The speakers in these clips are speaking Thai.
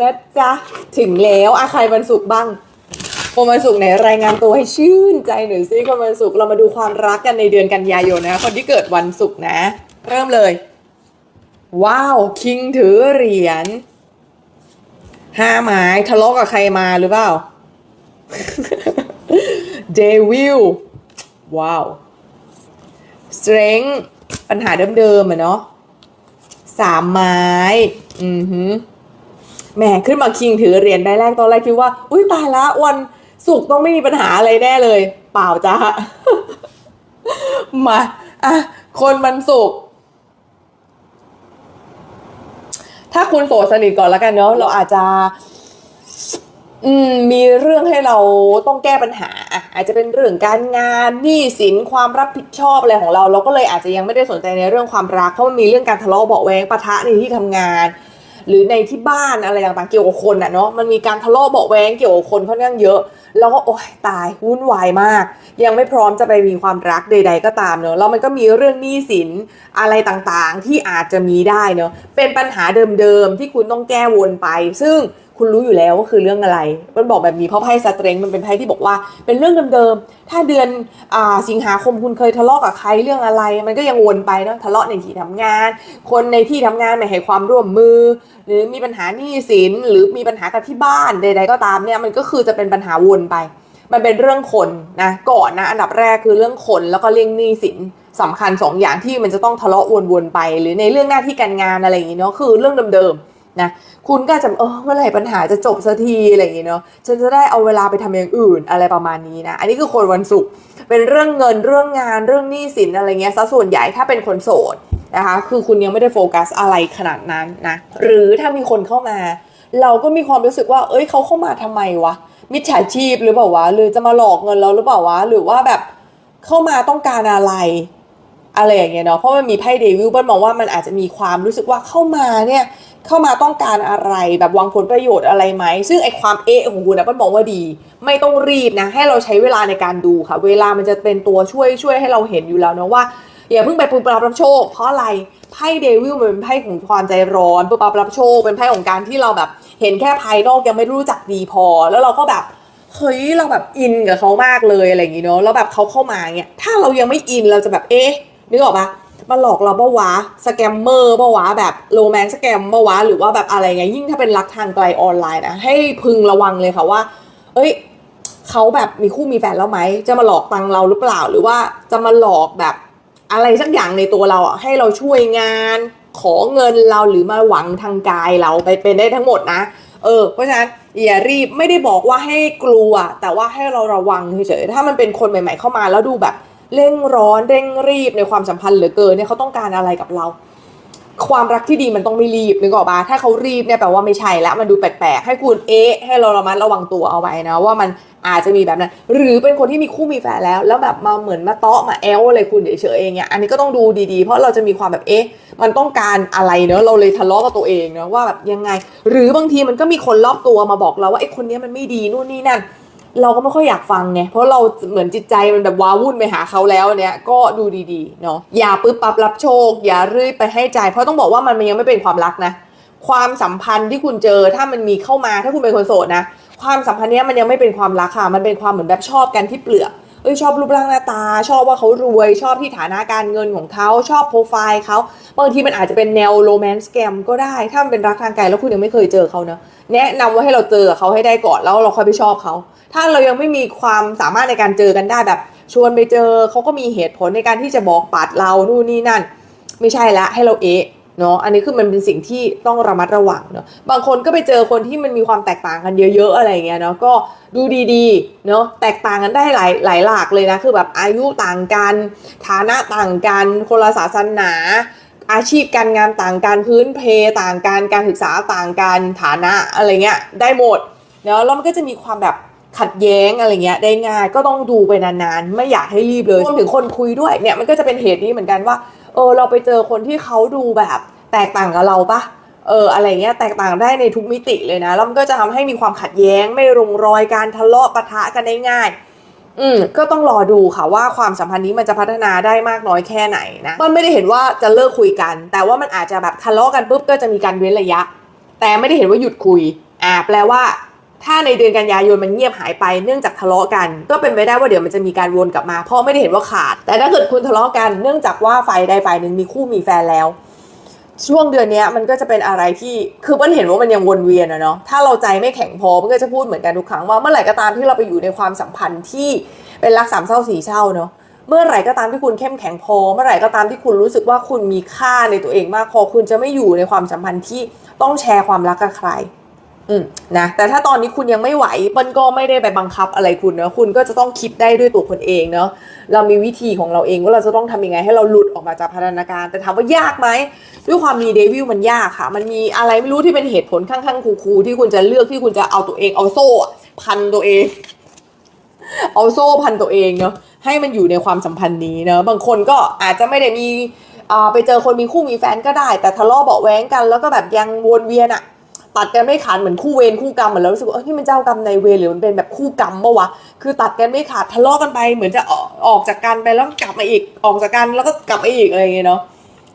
นะจ๊ะ ถึงแล้วอาใครวันศุกร์บ้างคนวันศุกร์ไหนรายงานตัวให้ชื่นใจหน่อยสิคนวันศุกร์เรามาดูความรักกันในเดือนกันยายนนะ คนที่เกิดวันศุกร์นะ เริ่มเลย ว้าว คิงถือเหรียญห้าไม้ทะเลาะกับใครมาหรือเปล่าเดวิลว้าว strength ปัญหาเดิมๆอะเนาะสามไม้ อือหือ แหมขึ้นมาคิงถือเหรียญใบแรกตอนแรกคิดว่า อุ้ยตายละวันศุกร์ต้องไม่มีปัญหาอะไรแน่เลย เปล่าจ้ามาอะคนมันศุกร์ถ้าคุณโสดสนิทก่อนแล้วกันเนาะเราอาจจะอืมมีเรื่องให้เราต้องแก้ปัญหา อาจจะเป็นเรื่องการงานหนี้สินความรับผิดชอบอะไรของเรา เราก็เลยอาจจะยังไม่ได้สนใจในเรื่องความรักเพราะมันมีเรื่องการทะเลาะเบาแวงปะทะในที่ทำงาน หรือในที่บ้านอะไรต่างๆเกี่ยวกับคนอะเนาะมันมีการทะเลาะเบาะแวงเกี่ยวกับคนค่อนข้างเยอะ แล้วก็โอ๊ยตายวุ่นวายมาก ยังไม่พร้อมจะไปมีความรักใด ๆ ก็ตามเนาะแล้วมันก็มีเรื่องหนี้สินอะไรต่างๆ ที่อาจจะมีได้เนาะเป็นปัญหาเดิมๆที่คุณต้องแก้วนไป ซึ่ง คุณรู้อยู่แล้วว่าคือเรื่องอะไร มันบอกแบบนี้เพราะไพ่สเตรงมันเป็นไพ่ที่บอกว่า เป็นเรื่องเดิมๆ ถ้าเดือนอสิงหาคมคุณเคยทะเลาะกับใครเรื่องอะไร มันก็ยังวนไปเนาะทะเลาะในที่ทำงาน คนในที่ทำงานไม่ให้ความร่วมมือ หรือมีปัญหาหนี้สินหรือมีปัญหากับที่บ้านใดๆก็ตามเนี่ยมันก็คือจะเป็นปัญหาวนไป มันเป็นเรื่องคนนะก่อนนะอันดับแรกคือเรื่องคนแล้วก็เรื่องหนี้สินสำคัญสองอย่างที่มันจะต้องทะเลาะวนๆไป หรือในเรื่องหน้าที่การงานอะไรอย่างงี้เนาะคือเรื่องเดิมๆ นะคุณก็จะเออเมื่อไหร่ปัญหาจะจบสักทีอะไรอย่างเงี้เนาะฉันจะได้เอาเวลาไปทำอย่างอื่นอะไรประมาณนี้นะ อันนี้คือคนวันศุกร์เป็นเรื่องเงินเรื่องงานเรื่องหนี้สินอะไรเงี้ยซะส่วนใหญ่ถ้าเป็นคนโสดนะคะคือคุณยังไม่ได้โฟกัสอะไรขนาดนั้นนะหรือถ้ามีคนเข้ามา เราก็มีความรู้สึกว่า เอ้ยเขาเข้ามาทำไมวะมิจฉาชีพหรือเปล่าวะหรือจะมาหลอกเงินเราหรือเปล่าวะหรือว่าแบบเข้ามาต้องการอะไร อะไรอย่างเงี้ยเนาะเพราะมันมีไพ่เดวิลเปิ้ลมองว่ามันอาจจะมีความรู้สึกว่าเข้ามาเนี่ยเข้ามาต้องการอะไรแบบวังผลประโยชน์อะไรไหม ซึ่งไอความเอะของคุณนะเปิ้ลมองว่าดี ไม่ต้องรีบนะ ให้เราใช้เวลาในการดูค่ะ เวลามันจะเป็นตัวช่วยช่วยให้เราเห็นอยู่แล้วเนาะว่าอย่าเพิ่งไปปุบปับรับโชค เพราะอะไรไพ่เดวิลมันเป็นไพ่ของความใจร้อนปุบปับรับโชค เป็นไพ่ของการที่เราแบบ เห็นแค่ภายนอกยังไม่รู้จักดีพอ แล้วเราก็แบบเฮ้ยเราแบบอินกับเขามากเลยอะไรอย่างงี้เนาะแล้วแบบเขาเข้ามาเนี่ยถ้าเรายังไม่อินเราจะแบบเอ๊ะ นึกออกปะมาหลอกเราปะวะสแกมเมอร์ปะวะแบบโรแมนต์สแกมปะวะหรือว่าแบบอะไรไงยิ่งถ้าเป็นรักทางไกลออนไลน์นะให้พึงระวังเลยค่ะว่า เอ้ยเขาแบบมีคู่มีแฟนแล้วไหมจะมาหลอกตังเราหรือเปล่า หรือว่าจะมาหลอกแบบอะไรสักอย่างในตัวเราอะให้เราช่วยงานขอเงินเราหรือมาหวังทางกายเราไปเป็นได้ทั้งหมดนะเออเพราะฉะนั้นอย่ารีบไม่ได้บอกว่าให้กลัว แต่ว่าให้เราระวังเฉยๆถ้ามันเป็นคนใหม่ ๆเข้ามาแล้วดูแบบ เร่งร้อนเร่งรีบในความสัมพันธ์เหลือเกินเนี่ยเขาต้องการอะไรกับเรา ความรักที่ดีมันต้องไม่รีบนึกออกปะถ้าเขารีบเนี่ยแปลว่าไม่ใช่แล้วมันดูแปลกๆให้คุณเอ๊ะให้เราระมัดระวังตัวเอาไว้นะ ว่ามันอาจจะมีแบบนั้น หรือเป็นคนที่มีคู่มีแฟนแล้ว แล้วแบบมาเหมือนมาเตาะมาแอลอะไรคุณเฉยๆเองเนี่ยอันนี้ก็ต้องดูดีๆ เพราะเราจะมีความแบบเอ๊ะมันต้องการอะไรเนอะเราเลยทะเลาะกับตัวเองเนอะว่าแบบยังไง หรือบางทีมันก็มีคนรอบตัวมาบอกเราว่าไอ้คนนี้มันไม่ดีนู่นนี่นั่น เราก็ไม่ค่อยอยากฟังไงเพราะเราเหมือนจิตใจมันแบบว้าวุ่นไปหาเขาแล้วเนี่ยก็ดูดีๆเนาะอย่าปึ๊บปั๊บรับโชค อย่ารื้อไปให้ใจ เพราะต้องบอกว่ามันยังไม่เป็นความรักนะ ความสัมพันธ์ที่คุณเจอถ้ามันมีเข้ามาถ้าคุณเป็นคนโสดนะ ความสัมพันธ์เนี้ยมันยังไม่เป็นความรักค่ะ มันเป็นความเหมือนแบบชอบกันที่เปลือก เอ้ยชอบรูปร่างหน้าตา ชอบว่าเขารวย ชอบที่ฐานะการเงินของเขาชอบโปรไฟล์เขาบางทีมันอาจจะเป็นแนวโรแมนต์แกมก็ได้ ถ้ามันเป็นรักทางไกลแล้วคุณยังไม่เคยเจอเขาเนะแนะนำว่าให้เราเจอเขาให้ได้ก่อนแล้วเราค่อยไปชอบเขา ถ้าเรายังไม่มีความสามารถในการเจอกันได้แบบ ชวนไปเจอเขาก็มีเหตุผลในการที่จะบอกปัดเรานู่นนี่นั่น ไม่ใช่ละให้เราเอะ เนาะอันนี้คือมันเป็นสิ่งที่ต้องระมัดระวังเนาะบางคนก็ไปเจอคนที่มันมีความแตกต่างกันเยอะ ๆ อะไรอย่างเงี้ยเนาะก็ดูดีๆเนาะแตกต่างกันได้หลายหลายหลากเลยนะคือแบบอายุต่างกัน ฐานะต่างกัน คนละศาสนา อาชีพการงานต่างกันพื้นเพต่างกันการศึกษาต่างกันฐานะอะไรเงี้ยได้หมดเนาะแล้วมันก็จะมีความแบบขัดแย้งอะไรเงี้ยได้ง่ายก็ต้องดูไปนานๆ ไม่อยากให้รีบเลยรวมถึงคนคุยด้วยเนี่ยมันก็จะเป็นเหตุนี้เหมือนกันว่า เออเราไปเจอคนที่เขาดูแบบแตกต่างกับเราปะเอออะไรเงี้ยแตกต่างได้ในทุกมิติเลยนะแล้วมันก็จะทำให้มีความขัดแย้งไม่ลงรอยการทะเลาะปะทะกันได้ง่ายอืมก็ต้องรอดูค่ะว่าความสัมพันธ์นี้มันจะพัฒนาได้มากน้อยแค่ไหนนะมันไม่ได้เห็นว่าจะเลิกคุยกัน แต่ว่ามันอาจจะแบบทะเลาะกันปุ๊บก็จะมีการเว้นระยะ แต่ไม่ได้เห็นว่าหยุดคุยอ่าแปลว่า ถ้าในเดือนกันยายนมันเงียบหายไปเนื่องจากทะเลาะกัน ก็เป็นไปได้ว่าเดี๋ยวมันจะมีการวนกลับมา เพราะไม่ได้เห็นว่าขาด แต่ถ้าเกิดคุณทะเลาะกันเนื่องจากว่าฝ่ายใดฝ่ายหนึ่งมีคู่มีแฟนแล้ว ช่วงเดือนนี้มันก็จะเป็นอะไรที่คือมันเห็นว่ามันยังวนเวียนอะเนาะถ้าเราใจไม่แข็งพอมันก็จะพูดเหมือนกันทุกครั้งว่าเมื่อไหร่ก็ตามที่เราไปอยู่ในความสัมพันธ์ที่เป็นรักสามเศร้าสี่เศร้าเนาะเมื่อไหร่ก็ตามที่คุณเข้มแข็งพอ เมื่อไหร่ก็ตามที่คุณรู้สึกว่าคุณมีค่าในตัวเองมากพอคุณจะไม่อยู่ในความสัมพันธ์ที่ต้องแชร์ความรักกับใคร อืมนะแต่ถ้าตอนนี้คุณยังไม่ไหวเปิ้ลก็ไม่ได้ไปบังคับอะไรคุณเนะคุณก็จะต้องคิดได้ด้วยตัวคนเองเนาะเรามีวิธีของเราเองว่าเราจะต้องทำยังไงให้เราหลุดออกมาจากพัฒนาการ แต่ถามว่ายากไหมด้วยความมีเดวิลมันยากค่ะ มันมีอะไรไม่รู้ที่เป็นเหตุผลข้างๆคูๆที่คุณจะเลือกที่คุณจะเอาตัวเองเอาโซ่พันตัวเอง เอาโซ่พันตัวเองเนาะให้มันอยู่ในความสัมพันธ์นี้เนาะบางคนก็อาจจะไม่ได้มีไปเจอคนมีคู่มีแฟนก็ได้ แต่ทะเลาะเบาแว้งกันแล้วก็แบบยังวนเวียนอะ ตัดกันไม่ขาดเหมือนคู่เวรคู่กรรมเหมือนเรารู้สึกว่าเอ้ยนี่มันเจ้ากรรมในเวรหรือมันเป็นแบบคู่กรรมปะวะคือตัดกันไม่ขาดทะเลาะกันไปเหมือนจะออกออกจากกันไปแล้วกลับมาอีกออกจากกันแล้วก็กลับมาอีกอะไรอย่างเงี้ยเนาะ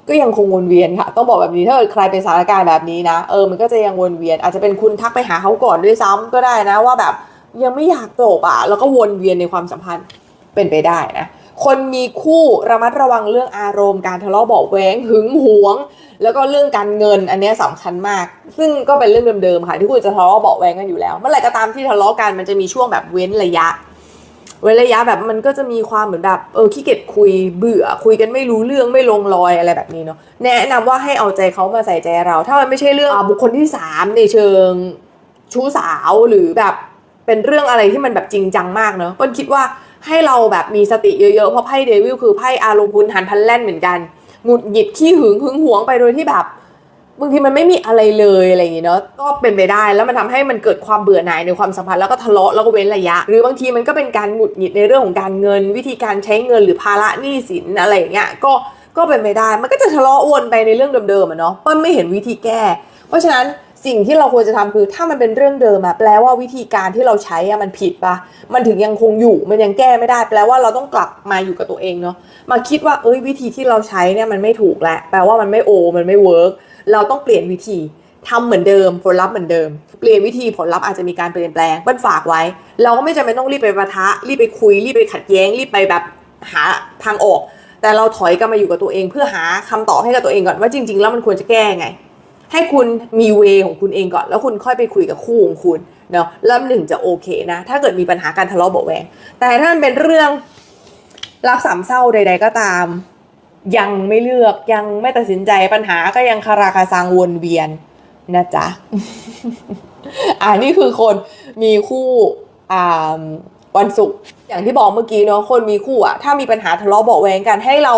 ก็ยังคงวนเวียนค่ะ ต้องบอกแบบนี้ถ้าเกิดใครเป็นสถานการณ์แบบนี้นะเออมันก็จะยังวนเวียน อาจจะเป็นคุณทักไปหาเขาก่อนด้วยซ้ำก็ได้นะว่าแบบยังไม่อยากจบอะแล้วก็วนเวียนในความสัมพันธ์เป็นไปได้นะ คนมีคู่ระมัดระวังเรื่องอารมณ์การทะเลาะเบาะแว้งหึงหวง แล้วก็เรื่องการเงินอันเนี้ยสำคัญมาก ซึ่งก็เป็นเรื่องเดิมๆค่ะที่คุณจะทะเลาะเบาะแว้งกันอยู่แล้ว เมื่อไหร่ก็ตามที่ทะเลาะกันมันจะมีช่วงแบบเว้นระยะ เว้นระยะแบบมันก็จะมีความเหมือนแบบเออขี้เกียจคุยเบื่อ คุยกันไม่รู้เรื่องไม่ลงรอยอะไรแบบนี้เนาะแนะนำว่าให้เอาใจเขามาใส่ใจเรา ถ้ามันไม่ใช่เรื่องอบุคคลที่สามในเชิงชู้สาวหรือแบบเป็นเรื่องอะไรที่มันแบบจริงจังมากเนาะเปิ้ลคิดว่า ให้เราแบบมีสติเยอะๆ เพราะไพ่เดวิลคือไพ่อารมณ์พุนหันพันแล่นเหมือนกันหงุดหงิดขี้หึงหึงหวงไปโดยที่แบบบางทีมันไม่มีอะไรเลยอะไรอย่างเงี้ยเนาะก็เป็นไปได้แล้วมันทำให้มันเกิดความเบื่อหน่ายในความสัมพันธ์แล้วก็ทะเลาะแล้วก็เว้นระยะ หรือบางทีมันก็เป็นการหงุดหงิดในเรื่องของการเงิน วิธีการใช้เงินหรือภาระหนี้สินอะไรอย่างเงี้ยก็ก็เป็นไปได้ มันก็จะทะเลาะวนไปในเรื่องเดิมๆอะเนาะเปิ้ลไม่เห็นวิธีแก้ เพราะฉะนั้น สิ่งที่เราควรจะทำคือถ้ามันเป็นเรื่องเดิมอะแปลว่าวิธีการที่เราใช้อะมันผิดปะมันถึงยังคงอยู่มันยังแก้ไม่ได้ แปลว่าเราต้องกลับมาอยู่กับตัวเองเนาะมาคิดว่าเอ้ยวิธีที่เราใช้เนี่ยมันไม่ถูกแหละแปลว่ามันไม่โอ มันไม่เวิร์กเราต้องเปลี่ยนวิธีทำเหมือนเดิมผลลัพธ์เหมือนเดิม เปลี่ยนวิธีผลลัพธ์อาจจะมีการเปลี่ยนแปลงเปิ้ลฝากไว้ เราก็ไม่จำเป็นต้องรีบไปปะทะรีบไปคุยรีบไปขัดแย้งรีบไปแบบหาทางออก แต่เราถอยกลับมาอยู่กับตัวเอง เพื่อหาคำตอบให้กับตัวเองก่อนว่าจริง ๆ แล้วมันควรจะแก้ไง ให้คุณมีเวของคุณเองก่อน แล้วคุณค่อยไปคุยกับคู่ของคุณเนาะแล้วมันถึงจะโอเคนะ ถ้าเกิดมีปัญหาการทะเลาะเบาะแวงแต่ถ้ามันเป็นเรื่องรักสามเศร้าใด ๆ ก็ตาม ยังไม่เลือกยังไม่ตัดสินใจปัญหาก็ยังคาราคาซังวนเวียนนะจ๊ะ อ่านี่คือคนมีคู่อ่า วันศุกร์อย่างที่บอกเมื่อกี้เนาะคนมีคู่อะถ้ามีปัญหาทะเลาะเบาแวงกันให้เรา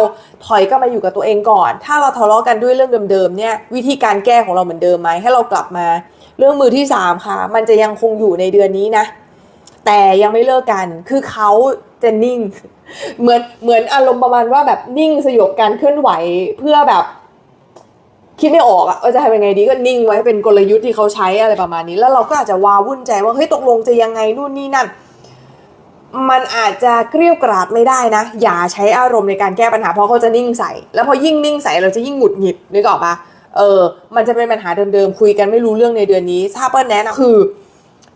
ถอยกลับมาอยู่กับตัวเองก่อน ถ้าเราทะเลาะกันด้วยเรื่องเดิมๆเนี่ยวิธีการแก้ของเราเหมือนเดิมไหมให้เรากลับมา เรื่องมือที่สามค่ะ มันจะยังคงอยู่ในเดือนนี้นะ แต่ยังไม่เลิกกันคือเขาจะนิ่ง เหมือนเหมือนอารมณ์ประมาณว่าแบบนิ่งสยบการเคลื่อนไหวเพื่อแบบคิดไม่ออกอะว่าจะทำยังไงดีก็นิ่งไว้เป็นกลยุทธ์ที่เขาใช้อะไรประมาณนี้ แล้วเราก็อาจจะวาวุ่นใจว่าเฮ้ยตกลงจะยังไงนู่นนี่นั่น มันอาจจะเกลี้ยวกราดไม่ได้นะ อย่าใช้อารมณ์ในการแก้ปัญหาเพราะเขาจะนิ่งใส่ แล้วพอยิ่งนิ่งใส่เราจะยิ่งหงุดหงิดนึกออกปะเออ มันจะเป็นปัญหาเดิมๆคุยกันไม่รู้เรื่องในเดือนนี้ ถ้าเปิ้ลแนะนำคือ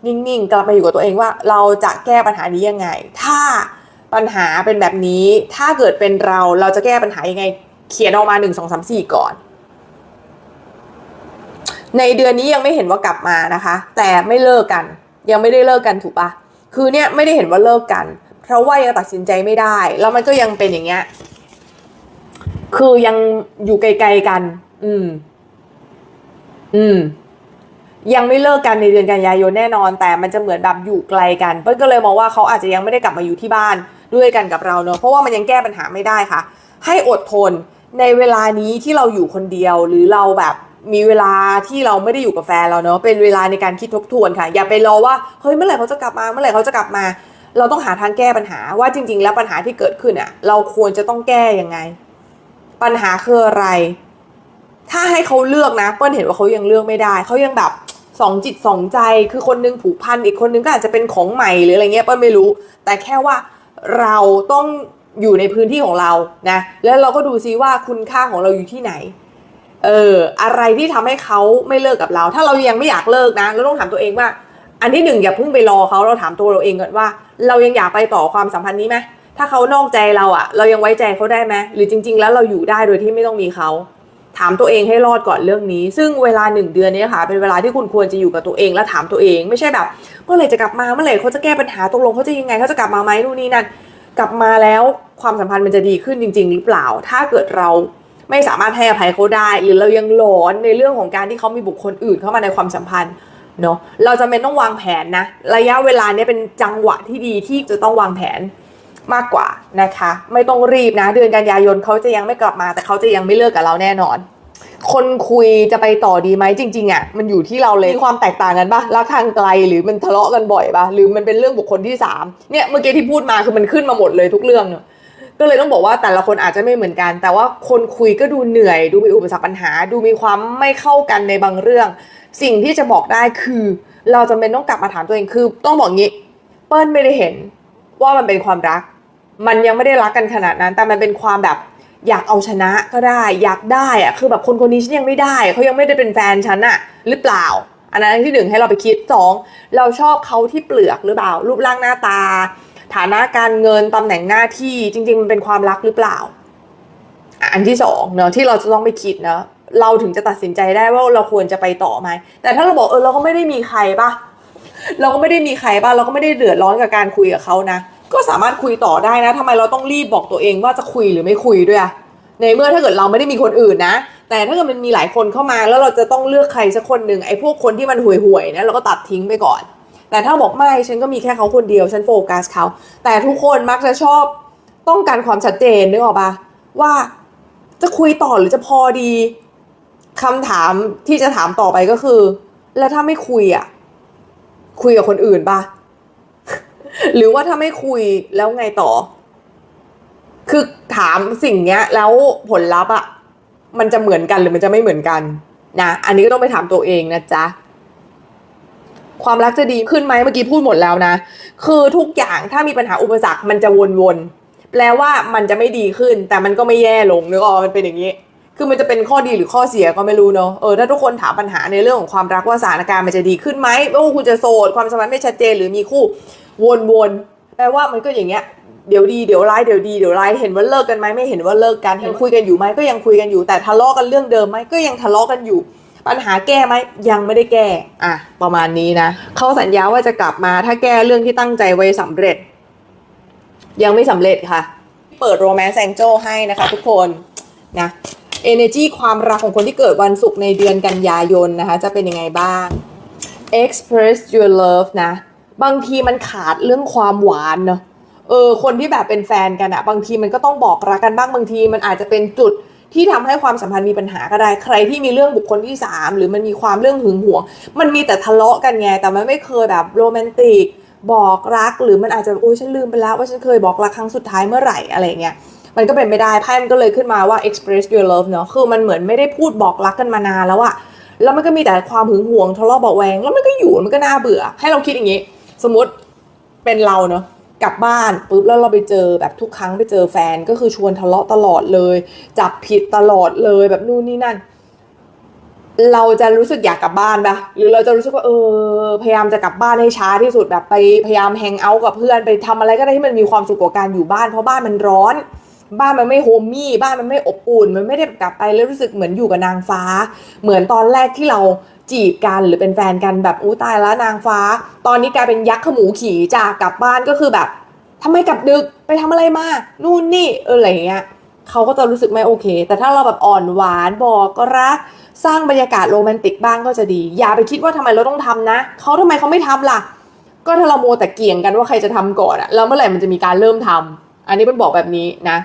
นิ่งๆกลับมาอยู่กับตัวเองว่า เราจะแก้ปัญหานี้ยังไง ถ้าปัญหาเป็นแบบนี้ ถ้าเกิดเป็นเราเราจะแก้ปัญหายังไง เขียนออกมาหนึ่งสองสามสี่ก่อน ในเดือนนี้ยังไม่เห็นว่ากลับมานะคะ แต่ไม่เลิกกัน ยังไม่ได้เลิกกันถูกปะ คือเนี่ยไม่ได้เห็นว่าเลิกกัน เพราะว่ายังตัดสินใจไม่ได้ แล้วมันก็ยังเป็นอย่างเงี้ย คือยังอยู่ไกลๆกัน อืม อืม ยังไม่เลิกกันในเดือนกันยายนแน่นอน แต่มันจะเหมือนแบบอยู่ไกลกันเปิ้ลก็เลยมองว่าเขาอาจจะยังไม่ได้กลับมาอยู่ที่บ้านด้วยกันกับเราเนอะเพราะว่ามันยังแก้ปัญหาไม่ได้ค่ะ ให้อดทนในเวลานี้ที่เราอยู่คนเดียวหรือเราแบบ มีเวลาที่เราไม่ได้อยู่กับแฟนเราเนอะเป็นเวลาในการคิดทบทวนค่ะ อย่าไปรอว่าเฮ้ยเมื่อไหร่เขาจะกลับมาเมื่อไหร่เขาจะกลับมา เราต้องหาทางแก้ปัญหาว่าจริง ๆ แล้วปัญหาที่เกิดขึ้นอะ เราควรจะต้องแก้ยังไง ปัญหาคืออะไร ถ้าให้เขาเลือกนะเปิ้ลเห็นว่าเขายังเลือกไม่ได้เขายังแบบสองจิตสองใจคือคนนึงผูกพันอีกคนนึงก็อาจจะเป็นของใหม่หรืออะไรเงี้ยเปิ้ลไม่รู้ แต่แค่ว่าเราต้องอยู่ในพื้นที่ของเรานะแล้วเราก็ดูซิว่าคุณค่าของเราอยู่ที่ไหน เอออะไรที่ทำให้เขาไม่เลิกกับเรา ถ้าเรายังไม่อยากเลิกนะเราต้องถามตัวเองว่า อันที่หนึ่งอย่าเพิ่งไปรอเขาเราถามตัวเราเองก่อนว่า เรายังอยากไปต่อความสัมพันธ์นี้ไหมถ้าเขานอกใจเราอะเรายังไว้ใจเขาได้ไหมหรือจริง ๆ แล้วเราอยู่ได้โดยที่ไม่ต้องมีเขาถามตัวเองให้รอดก่อนเรื่องนี้ ซึ่งเวลาหนึ่งเดือนนี้ค่ะเป็นเวลาที่คุณควรจะอยู่กับตัวเองและถามตัวเอง ไม่ใช่แบบ เมื่อไหร่จะกลับมาเมื่อไหร่เขาจะแก้ปัญหาตกลงเขาจะยังไงเขาจะกลับมาไหมนู่นนี่นั่นกลับมาแล้วความสัมพันธ์มันจะดีขึ้นจริง ๆ หรือเปล่า ถ้าเกิดเรา ไม่สามารถให้อภัยเขาได้ หรือเรายังหลอนในเรื่องของการที่เขามีบุคคลอื่นเข้ามาในความสัมพันธ์เนาะเราจะเป็นต้องวางแผนนะระยะเวลาเนี้ยเป็นจังหวะที่ดีที่จะต้องวางแผนมากกว่านะคะ ไม่ต้องรีบนะ เดือนกันยายนเขาจะยังไม่กลับมา แต่เขาจะยังไม่เลิกกับเราแน่นอน คนคุยจะไปต่อดีไหมจริง ๆอะ่ะมันอยู่ที่เราเลยมีความแตกต่างกันปะรักทางไกลหรือมันทะเลาะกันบ่อยปะหรือมันเป็นเรื่องบุคคลที่สามเนี่ยเมื่อกี้ที่พูดมาคือมันขึ้นมาหมดเลยทุกเรื่องเนอะ ก็เลยต้องบอกว่าแต่ละคนอาจจะไม่เหมือนกัน แต่ว่าคนคุยก็ดูเหนื่อย ดูมีอุปสรรคปัญหา ดูมีความไม่เข้ากันในบางเรื่อง สิ่งที่จะบอกได้คือ เราจำเป็นต้องกลับมาถามตัวเองคือ ต้องบอกงี้ เปิ้ลไม่ได้เห็นว่ามันเป็นความรัก มันยังไม่ได้รักกันขนาดนั้น แต่มันเป็นความแบบอยากเอาชนะก็ได้ อยากได้อะคือแบบคนคนนี้ฉันยังไม่ได้เขายังไม่ได้เป็นแฟนฉันอะหรือเปล่า อันนั้นที่หนึ่งให้เราไปคิดสองเราชอบเขาที่เปลือกหรือเปล่า รูปร่างหน้าตา ฐานะการเงินตำแหน่งหน้าที่จริง ๆ มันเป็นความรักหรือเปล่า อันที่สองเนาะที่เราจะต้องไปคิดเนาะเราถึงจะตัดสินใจได้ว่าเราควรจะไปต่อไหมแต่ถ้าเราบอกเออเราก็ไม่ได้มีใครปะเราก็ไม่ได้มีใครบ้างเราก็ไม่ได้เดือดร้อนกับการคุยกับเขานะก็สามารถคุยต่อได้นะทำไมเราต้องรีบบอกตัวเองว่าจะคุยหรือไม่คุยด้วยอะในเมื่อถ้าเกิดเราไม่ได้มีคนอื่นนะ แต่ถ้าเกิดมันมีหลายคนเข้ามาแล้วเราจะต้องเลือกใครสักคนหนึ่งไอ้พวกคนที่มันห่วยๆนะเราก็ตัดทิ้งไปก่อน แต่ถ้าบอกไม่ฉันก็มีแค่เขาคนเดียวฉันโฟกัสเขาแต่ทุกคนมักจะชอบต้องการความชัดเจนนึกออกปะว่าจะคุยต่อหรือจะพอดีคำถามที่จะถามต่อไปก็คือ แล้วถ้าไม่คุยอะ คุยกับคนอื่นปะหรือว่าถ้าไม่คุยแล้วไงต่อ คือถามสิ่งเนี้ย แล้วผลลัพธ์อะมันจะเหมือนกันหรือมันจะไม่เหมือนกันนะ อันนี้ก็ต้องไปถามตัวเองนะจ๊ะ ความรักจะดีขึ้นไหมเมื่อกี้พูดหมดแล้วนะ คือทุกอย่างถ้ามีปัญหาอุปสรรคมันจะวนๆแปลว่ามันจะไม่ดีขึ้น แต่มันก็ไม่แย่ลงนึกออกมันเป็นอย่างนี้ คือมันจะเป็นข้อดีหรือข้อเสียก็ไม่รู้เนอะเออถ้าทุกคนถามปัญหาในเรื่องของความรักว่าสถานการณ์มันจะดีขึ้นไหมว่าคุณจะโสดความสัมพันธ์ไม่ชัดเจนหรือมีคู่วนๆแปลว่ามันก็อย่างเงี้ยเดี๋ยวดีเดี๋ยวร้ายเดี๋ยวดีเดี๋ยวร้ายเห็นว่าเลิกกันไหมไม่เห็นว่าเลิกกันเห็นคุยกันอยู่ไหมก็ยังคุยกันอยู่ แต่ทะเลาะกันเรื่องเดิมไหมก็ยังทะเลาะกันอยู่ ปัญหาแก้ไหมยังไม่ได้แก้อะประมาณนี้นะเขาสัญญาว่าจะกลับมาถ้าแก้เรื่องที่ตั้งใจไว้สำเร็จ ยังไม่สำเร็จค่ะ เปิดโรแมนต์แ a งโจให้นะคะ ทุกคนนะ energy ความรักของคนที่เกิดวันศุกร์ในเดือนกันยายนนะคะ จะเป็นยังไงบ้าง express your love นะ บางทีมันขาดเรื่องความหวานเนอะเออคนที่แบบเป็นแฟนกันอะบางทีมันก็ต้องบอกรักกันบ้างบางทีมันอาจจะเป็นจุด ที่ทำให้ความสัมพันธ์มีปัญหาก็ได้ ใครที่มีเรื่องบุคคลที่สามหรือมันมีความเรื่องหึงหวง มันมีแต่ทะเลาะกันไง แต่มันไม่เคยแบบโรแมนติก บอกรัก หรือมันอาจจะโอ้ยฉันลืมไปแล้วว่าฉันเคยบอกรักครั้งสุดท้ายเมื่อไหร่อะไรเงี้ย มันก็เป็นไม่ได้ไพ่มันก็เลยขึ้นมาว่า express your love เนอะคือมันเหมือนไม่ได้พูดบอกรักกันมานานแล้วอะแล้วมันก็มีแต่ความหึงหวงทะเลาะเบาแวง แล้วมันก็อยู่ มันก็น่าเบื่อ ให้เราคิดอย่างนี้ สมมติเป็นเราเนอะ กลับบ้านปุ๊บแล้วเราไปเจอแบบทุกครั้งไปเจอแฟนก็คือชวนทะเลาะตลอดเลย จับผิดตลอดเลยแบบนู่นนี่นั่น เราจะรู้สึกอยากกลับบ้านปะหรือเราจะรู้สึกว่าเออ พยายามจะกลับบ้านให้ช้าที่สุดแบบไปพยายามแฮงเอาท์กับเพื่อนไปทำอะไรก็ได้ที่มันมีความสุขกว่าการอยู่บ้านเพราะบ้านมันร้อน บ้านมันไม่โฮมมี่บ้านมันไม่อบอุ่น มันไม่ได้กลับไปแล้วรู้สึกเหมือนอยู่กับนางฟ้า เหมือนตอนแรกที่เรา จีบกันหรือเป็นแฟนกันแบบอู้ตายแล้วนางฟ้า ตอนนี้กลายเป็นยักษ์ขมูขี่จากกลับบ้านก็คือแบบทำไมกลับดึกไปทำอะไรมานู่นนี่เอออะไรเงี้ยเขาก็จะรู้สึกไม่โอเค แต่ถ้าเราแบบอ่อนหวานบอกก็รักสร้างบรรยากาศโรแมนติกบ้างก็จะดี อย่าไปคิดว่าทำไมเราต้องทำนะเขาทำไมเขาไม่ทำล่ะ ก็ถ้าเราโมแต่เกี่ยงกันว่าใครจะทำก่อนอะแล้วเมื่อไหร่มันจะมีการเริ่มทำอันนี้มันบอกแบบนี้นะ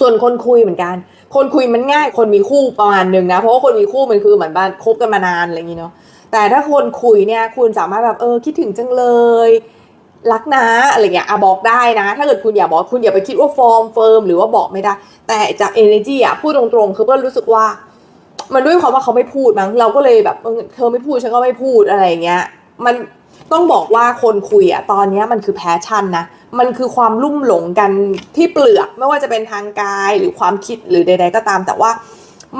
ส่วนคนคุยเหมือนกัน คนคุยมันง่าย คนมีคู่ประมาณหนึ่งนะ เพราะว่าคนมีคู่มันคือเหมือนบ้านคบกันมานานอะไรอย่างนี้เนาะ แต่ถ้าคนคุยเนี่ยคุณสามารถแบบเออคิดถึงจังเลยรักนะอะไรเงี้ยอะบอกได้นะ ถ้าเกิดคุณอยากบอกคุณอย่าไปคิดว่าฟอร์มเฟิร์มหรือว่าบอกไม่ได้ แต่จาก energy อะพูดตรงๆ คือเพื่อนรู้สึกว่า มันด้วยความว่าเขาไม่พูดมั้งเราก็เลยแบบเธอไม่พูดฉันก็ไม่พูดอะไรเงี้ย มันต้องบอกว่าคนคุยอะตอนเนี้ยมันคือแพชชั่นนะ มันคือความลุ่มหลงกันที่เปลือกไม่ว่าจะเป็นทางกายหรือความคิดหรือใด ๆ ก็ตาม แต่ว่า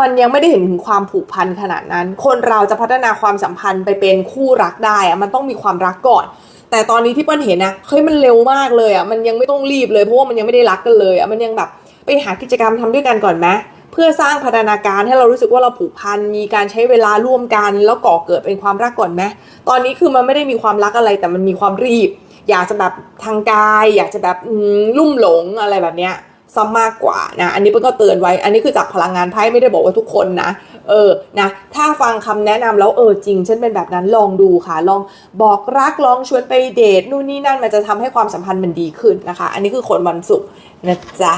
มันยังไม่ได้เห็นถึงความผูกพันขนาดนั้น คนเราจะพัฒนาความสัมพันธ์ไปเป็นคู่รักได้อะมันต้องมีความรักก่อน แต่ตอนนี้ที่เปิ้ลเห็นนะเฮ้ยมันเร็วมากเลยอะมันยังไม่ต้องรีบเลยเพราะว่ามันยังไม่ได้รักกันเลยอะมันยังแบบไปหากิจกรรมทำด้วยกันก่อนไหมเพื่อสร้างพัฒนาการให้เรารู้สึกว่าเราผูกพันมีการใช้เวลาร่วมกัน แล้วก่อเกิดเป็นความรักก่อนไหมตอนนี้คือมันไม่ได้มีความรักอะไรแต่มันมีความรีบ อยากจะแบบทางกาย อยากจะแบบลุ่มหลงอะไรแบบเนี้ยซะมากกว่านะอันนี้เพิ่นก็เตือนไว้ อันนี้คือจากพลังงานไพ่ไม่ได้บอกว่าทุกคนนะ เออนะถ้าฟังคำแนะนำแล้วเออจริงฉันเป็นแบบนั้นลองดูค่ะ ลองบอกรักลองชวนไปเดทนู่นนี่นั่นมันจะทำให้ความสัมพันธ์มันดีขึ้นนะคะ อันนี้คือคนวันศุกร์นะจ๊ะ